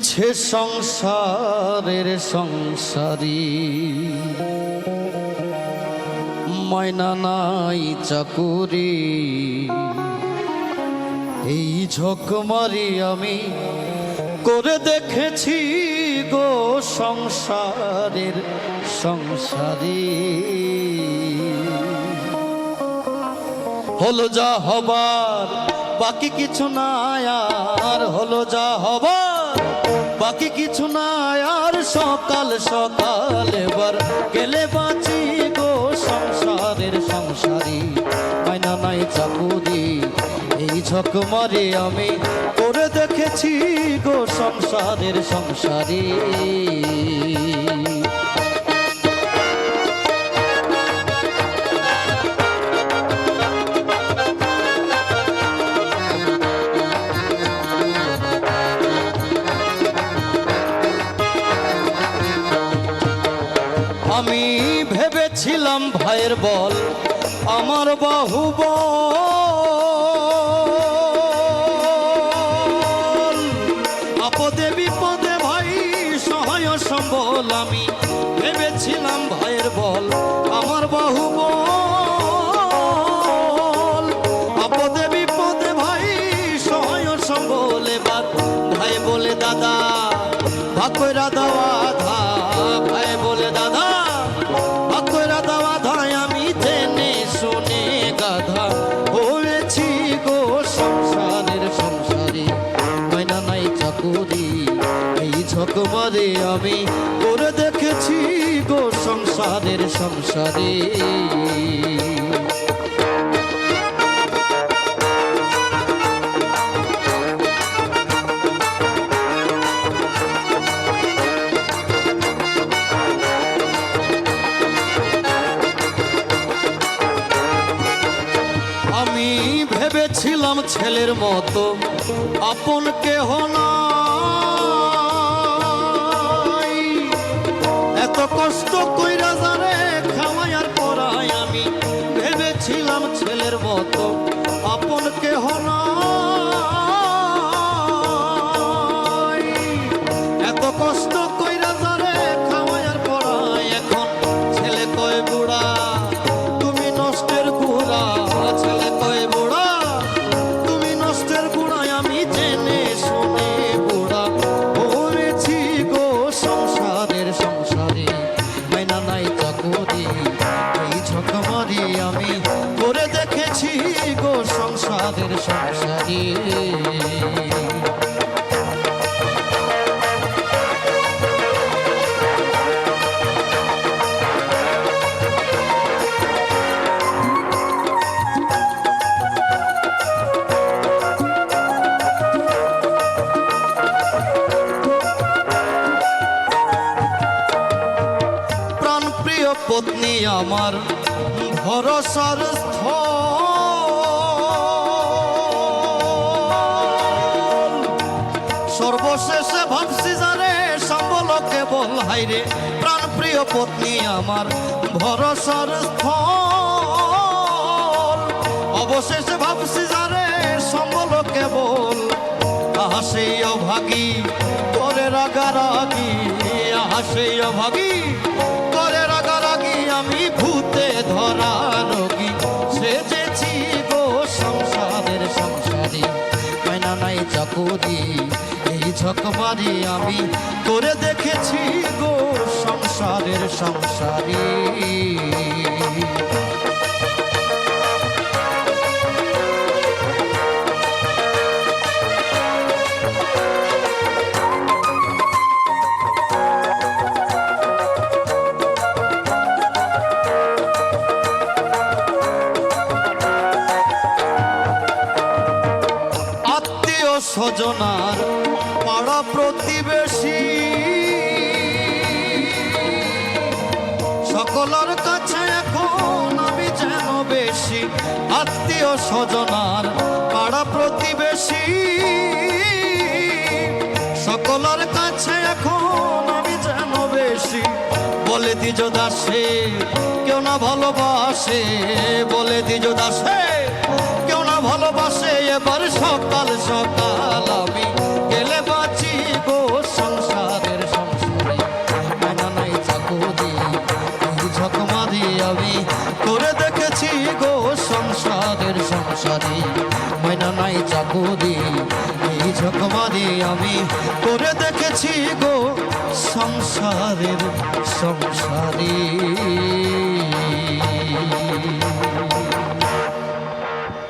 ইচ্ছে সংসারের সংসারী। ময়না নাই চাকুরি। এই ঝকমারি আমি করে দেখেছি গো সংসারের সংসারী। হলো যা হবার, বাকি কিছু নাই আর হলো যা হবার। বাকি কিছু না আর সকাল সকাল এবার গেলে বাঁচি গো সংসারের সংসারী। মাইনা নাই চাকুরি, এই ঝক মারে আমি করে দেখেছি গো সংসারের সংসারী। আমি ভেবেছিলাম ভাইয়ের বল, আমার বাহুবল আপদে বিপদে ভাই, সহায় সম্বল আমি ভেবেছিলাম ভাইয়ের বল, আমার বাহুবল আপদে বিপদে ভাই, সহায় সম্বল এবার ভাই বলে, দাদা ভাকরা দেওয়া ধা ঝকমারে আমি করে দেখেছি গো সংসারের সংসারে। আমি ভেবেছিলাম ছেলের মতো আপন কেহ নাই Stokely. দেখেছি গো সংসারের সংসারে। পত্নী আমার ভরসার স্থল। হাইরে প্রাণপ্রিয় পত্নী আমার, ভরসার স্থল। অবশেষে ভাবছি জানে সম্বল কেবল। আহা সেই অভাগী, করে রাগারাগি, আহা সেই অভাগী, করে রাগারাগি, আমি ভূতে ধরা রোগী। সেজেছি গো সংসারের সংসারে মাইনা নাই চাকুরি, এই আমি করে দেখেছি সংসারের সংসারী। আত্মীয় সকলের কাছে এখন আমি যেন বেশি আত্মীয় স্বজনার পাড়া প্রতিবেশী। সকলের কাছে এখন আমি যেন বেশি বলে দিজ দাসে, কেউ না ভালোবাসে, বলে দিজ দাসে, কেউ না ভালোবাসে, এবার সকাল সকাল বাড়ি ময়না নাই চাকুরি এই ঝকমারি আমি করে দেখেছি গো সংসারের সংসারী।